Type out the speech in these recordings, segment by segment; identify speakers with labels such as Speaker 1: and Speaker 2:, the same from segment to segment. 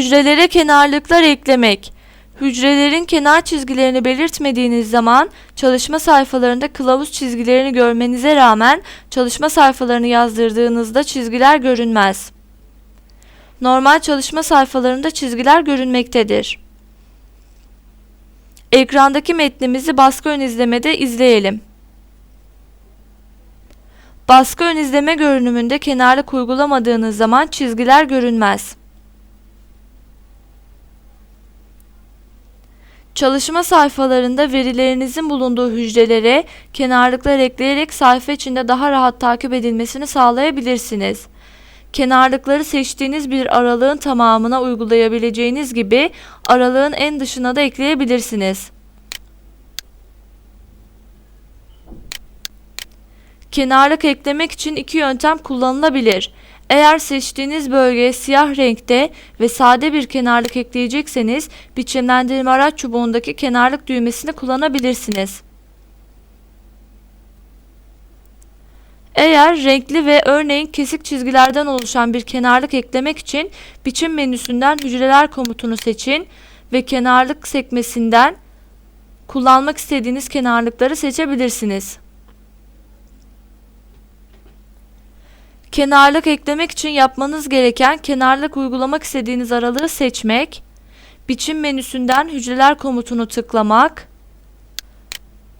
Speaker 1: Hücrelere kenarlıklar eklemek. Hücrelerin kenar çizgilerini belirtmediğiniz zaman çalışma sayfalarında kılavuz çizgilerini görmenize rağmen çalışma sayfalarını yazdırdığınızda çizgiler görünmez. Normal çalışma sayfalarında çizgiler görünmektedir. Ekrandaki metnimizi baskı ön izlemede izleyelim. Baskı ön izleme görünümünde kenarlık uygulamadığınız zaman çizgiler görünmez. Çalışma sayfalarında verilerinizin bulunduğu hücrelere kenarlıklar ekleyerek sayfa içinde daha rahat takip edilmesini sağlayabilirsiniz. Kenarlıkları seçtiğiniz bir aralığın tamamına uygulayabileceğiniz gibi aralığın en dışına da ekleyebilirsiniz. Kenarlık eklemek için iki yöntem kullanılabilir. Eğer seçtiğiniz bölgeye siyah renkte ve sade bir kenarlık ekleyecekseniz biçimlendirme araç çubuğundaki kenarlık düğmesini kullanabilirsiniz. Eğer renkli ve örneğin kesik çizgilerden oluşan bir kenarlık eklemek için biçim menüsünden hücreler komutunu seçin ve kenarlık sekmesinden kullanmak istediğiniz kenarlıkları seçebilirsiniz. Kenarlık eklemek için yapmanız gereken kenarlık uygulamak istediğiniz aralığı seçmek, biçim menüsünden hücreler komutunu tıklamak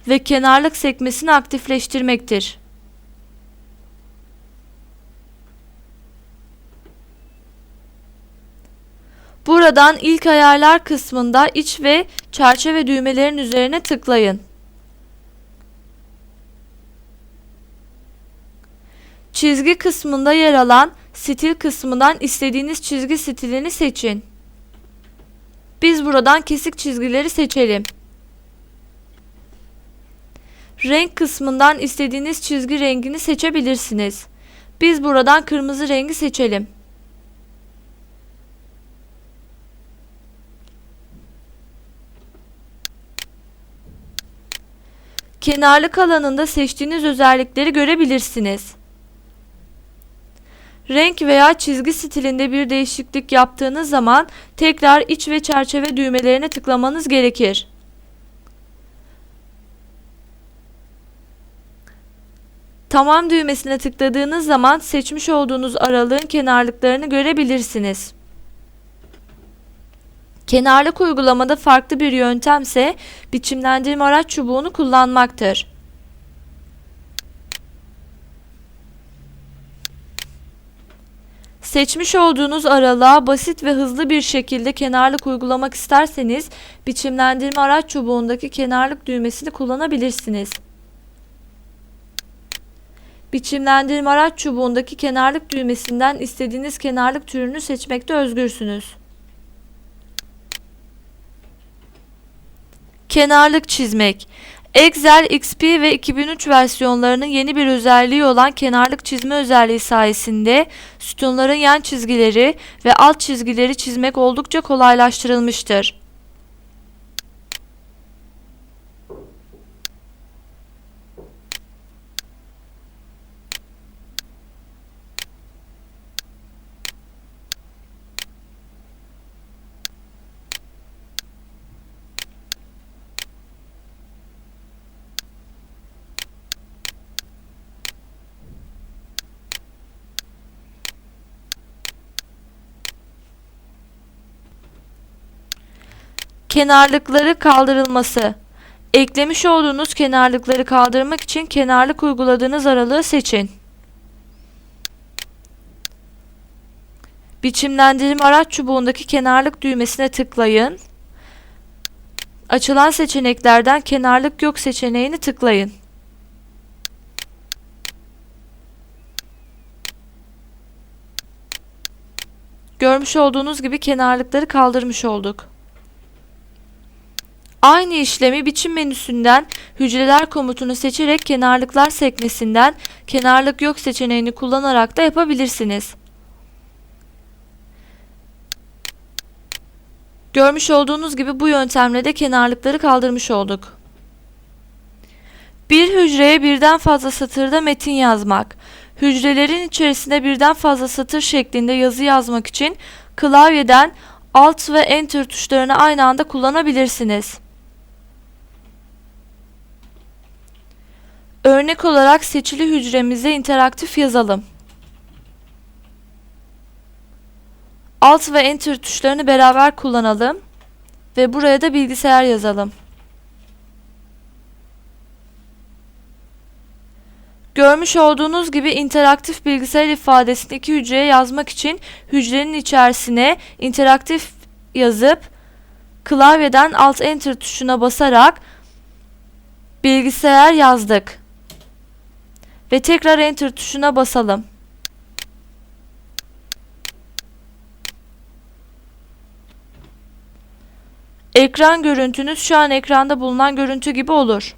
Speaker 1: ve kenarlık sekmesini aktifleştirmektir. Buradan ilk ayarlar kısmında iç ve çerçeve düğmelerin üzerine tıklayın. Çizgi kısmında yer alan stil kısmından istediğiniz çizgi stilini seçin. Biz buradan kesik çizgileri seçelim. Renk kısmından istediğiniz çizgi rengini seçebilirsiniz. Biz buradan kırmızı rengi seçelim. Kenarlık alanında seçtiğiniz özellikleri görebilirsiniz. Renk veya çizgi stilinde bir değişiklik yaptığınız zaman tekrar iç ve çerçeve düğmelerine tıklamanız gerekir. Tamam düğmesine tıkladığınız zaman seçmiş olduğunuz aralığın kenarlıklarını görebilirsiniz. Kenarlık uygulamada farklı bir yöntemse biçimlendirme araç çubuğunu kullanmaktır. Seçmiş olduğunuz aralığa basit ve hızlı bir şekilde kenarlık uygulamak isterseniz biçimlendirme araç çubuğundaki kenarlık düğmesini kullanabilirsiniz. Biçimlendirme araç çubuğundaki kenarlık düğmesinden istediğiniz kenarlık türünü seçmekte özgürsünüz. Kenarlık çizmek Excel XP ve 2003 versiyonlarının yeni bir özelliği olan kenarlık çizme özelliği sayesinde sütunların yan çizgileri ve alt çizgileri çizmek oldukça kolaylaştırılmıştır. Kenarlıkları kaldırılması. Eklemiş olduğunuz kenarlıkları kaldırmak için kenarlık uyguladığınız aralığı seçin. Biçimlendirme araç çubuğundaki kenarlık düğmesine tıklayın. Açılan seçeneklerden kenarlık yok seçeneğini tıklayın. Görmüş olduğunuz gibi kenarlıkları kaldırmış olduk. Aynı işlemi biçim menüsünden hücreler komutunu seçerek kenarlıklar sekmesinden kenarlık yok seçeneğini kullanarak da yapabilirsiniz. Görmüş olduğunuz gibi bu yöntemle de kenarlıkları kaldırmış olduk. Bir hücreye birden fazla satırda metin yazmak. Hücrelerin içerisinde birden fazla satır şeklinde yazı yazmak için klavyeden Alt ve Enter tuşlarını aynı anda kullanabilirsiniz. Örnek olarak seçili hücremize interaktif yazalım. Alt ve Enter tuşlarını beraber kullanalım ve buraya da bilgisayar yazalım. Görmüş olduğunuz gibi interaktif bilgisayar ifadesini iki hücreye yazmak için hücrenin içerisine interaktif yazıp klavyeden Alt Enter tuşuna basarak bilgisayar yazdık. Ve tekrar Enter tuşuna basalım. Ekran görüntünüz şu an ekranda bulunan görüntü gibi olur.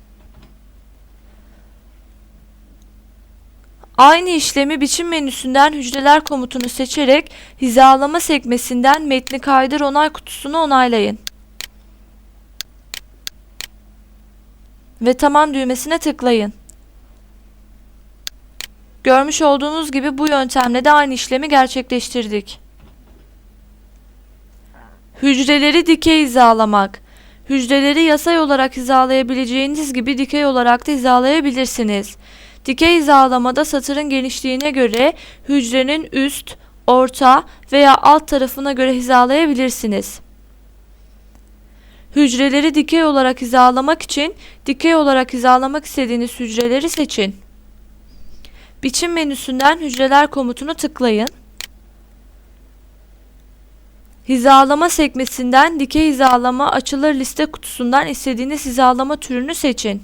Speaker 1: Aynı işlemi biçim menüsünden hücreler komutunu seçerek hizalama sekmesinden metni kaydır onay kutusunu onaylayın. Ve tamam düğmesine tıklayın. Görmüş olduğunuz gibi bu yöntemle de aynı işlemi gerçekleştirdik. Hücreleri dikey hizalamak. Hücreleri yasay olarak hizalayabileceğiniz gibi dikey olarak da hizalayabilirsiniz. Dikey hizalamada satırın genişliğine göre hücrenin üst, orta veya alt tarafına göre hizalayabilirsiniz. Hücreleri dikey olarak hizalamak için dikey olarak hizalamak istediğiniz hücreleri seçin. Biçim menüsünden hücreler komutunu tıklayın. Hizalama sekmesinden dikey hizalama açılır liste kutusundan istediğiniz hizalama türünü seçin.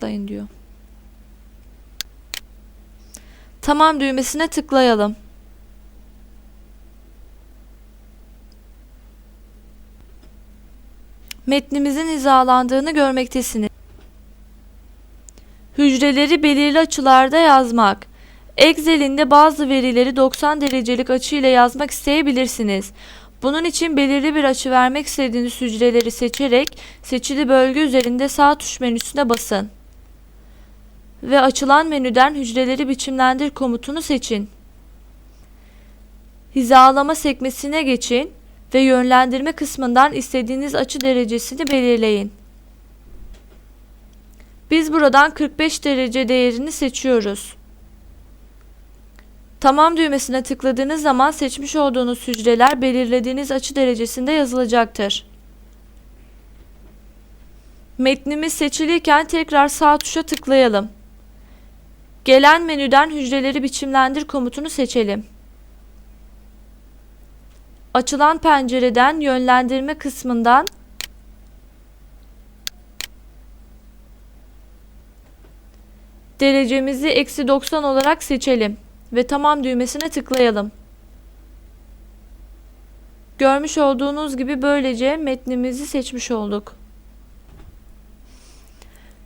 Speaker 1: Tıklayın diyor. Tamam düğmesine tıklayalım. Metnimizin hizalandığını görmektesiniz. Hücreleri belirli açılarda yazmak. Excel'inde bazı verileri 90 derecelik açı ile yazmak isteyebilirsiniz. Bunun için belirli bir açı vermek istediğiniz hücreleri seçerek seçili bölge üzerinde sağ tuş menüsüne basın. Ve açılan menüden hücreleri biçimlendir komutunu seçin. Hizalama sekmesine geçin ve yönlendirme kısmından istediğiniz açı derecesini belirleyin. Biz buradan 45 derece değerini seçiyoruz. Tamam düğmesine tıkladığınız zaman seçmiş olduğunuz hücreler belirlediğiniz açı derecesinde yazılacaktır. Metnimiz seçiliyken tekrar sağ tuşa tıklayalım. Gelen menüden hücreleri biçimlendir komutunu seçelim. Açılan pencereden yönlendirme kısmından derecemizi eksi 90 olarak seçelim ve tamam düğmesine tıklayalım. Görmüş olduğunuz gibi böylece metnimizi seçmiş olduk.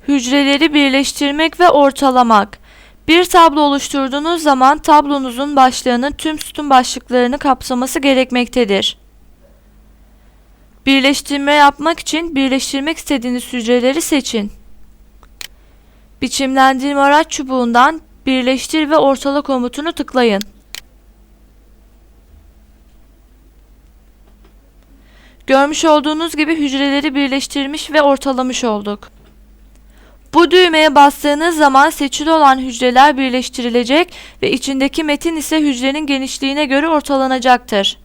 Speaker 1: Hücreleri birleştirmek ve ortalamak. Bir tablo oluşturduğunuz zaman tablonuzun başlığının tüm sütun başlıklarını kapsaması gerekmektedir. Birleştirme yapmak için birleştirmek istediğiniz hücreleri seçin. Biçimlendirme araç çubuğundan birleştir ve ortala komutunu tıklayın. Görmüş olduğunuz gibi hücreleri birleştirmiş ve ortalamış olduk. Bu düğmeye bastığınız zaman seçili olan hücreler birleştirilecek ve içindeki metin ise hücrenin genişliğine göre ortalanacaktır.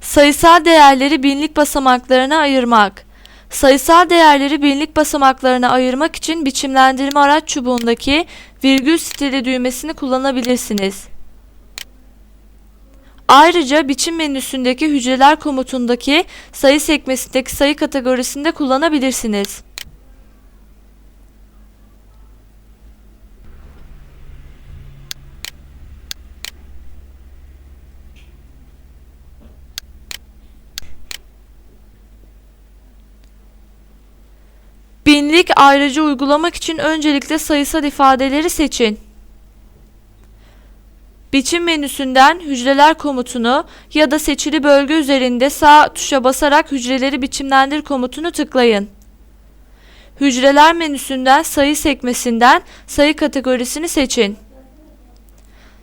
Speaker 1: Sayısal değerleri binlik basamaklarına ayırmak. Sayısal değerleri binlik basamaklarına ayırmak için biçimlendirme araç çubuğundaki virgül stili düğmesini kullanabilirsiniz. Ayrıca biçim menüsündeki hücreler komutundaki sayı sekmesindeki sayı kategorisinde kullanabilirsiniz. Binlik ayrıcı uygulamak için öncelikle sayısal ifadeleri seçin. Biçim menüsünden hücreler komutunu ya da seçili bölge üzerinde sağ tuşa basarak hücreleri biçimlendir komutunu tıklayın. Hücreler menüsünden sayı sekmesinden sayı kategorisini seçin.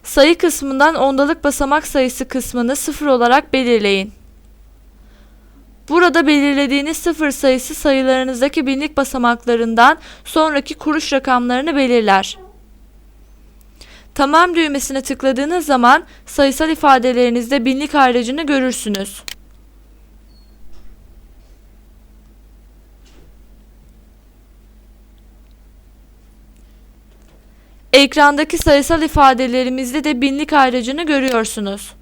Speaker 1: Sayı kısmından ondalık basamak sayısı kısmını sıfır olarak belirleyin. Burada belirlediğiniz sıfır sayısı sayılarınızdaki binlik basamaklarından sonraki kuruş rakamlarını belirler. Tamam düğmesine tıkladığınız zaman sayısal ifadelerinizde binlik ayracını görürsünüz. Ekrandaki sayısal ifadelerimizde de binlik ayracını görüyorsunuz.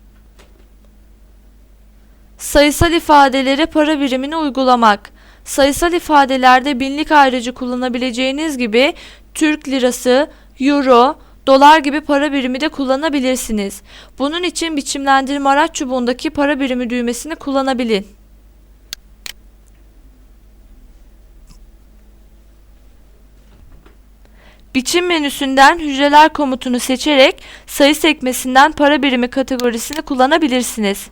Speaker 1: Sayısal ifadelere para birimini uygulamak. Sayısal ifadelerde binlik ayracı kullanabileceğiniz gibi Türk lirası, euro, dolar gibi para birimi de kullanabilirsiniz. Bunun için biçimlendirme araç çubuğundaki para birimi düğmesini kullanabilin. Biçim menüsünden hücreler komutunu seçerek sayı sekmesinden para birimi kategorisini kullanabilirsiniz.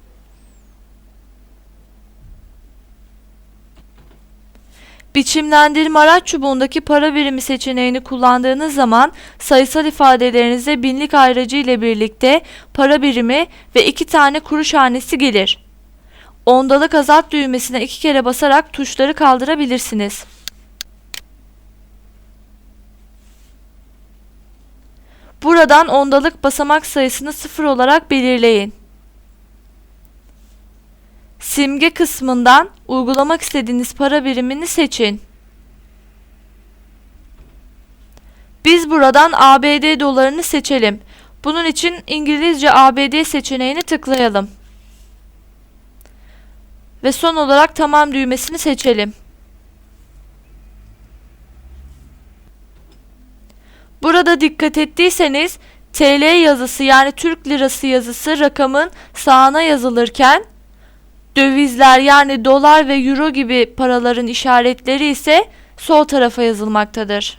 Speaker 1: Biçimlendirme araç çubuğundaki para birimi seçeneğini kullandığınız zaman sayısal ifadelerinize binlik ayracı ile birlikte para birimi ve iki tane kuruş hanesi gelir. Ondalık azalt düğmesine iki kere basarak tuşları kaldırabilirsiniz. Buradan ondalık basamak sayısını sıfır olarak belirleyin. Simge kısmından uygulamak istediğiniz para birimini seçin. Biz buradan ABD dolarını seçelim. Bunun için İngilizce ABD seçeneğini tıklayalım. Ve son olarak tamam düğmesini seçelim. Burada dikkat ettiyseniz TL yazısı yani Türk lirası yazısı rakamın sağına yazılırken dövizler yani dolar ve euro gibi paraların işaretleri ise sol tarafa yazılmaktadır.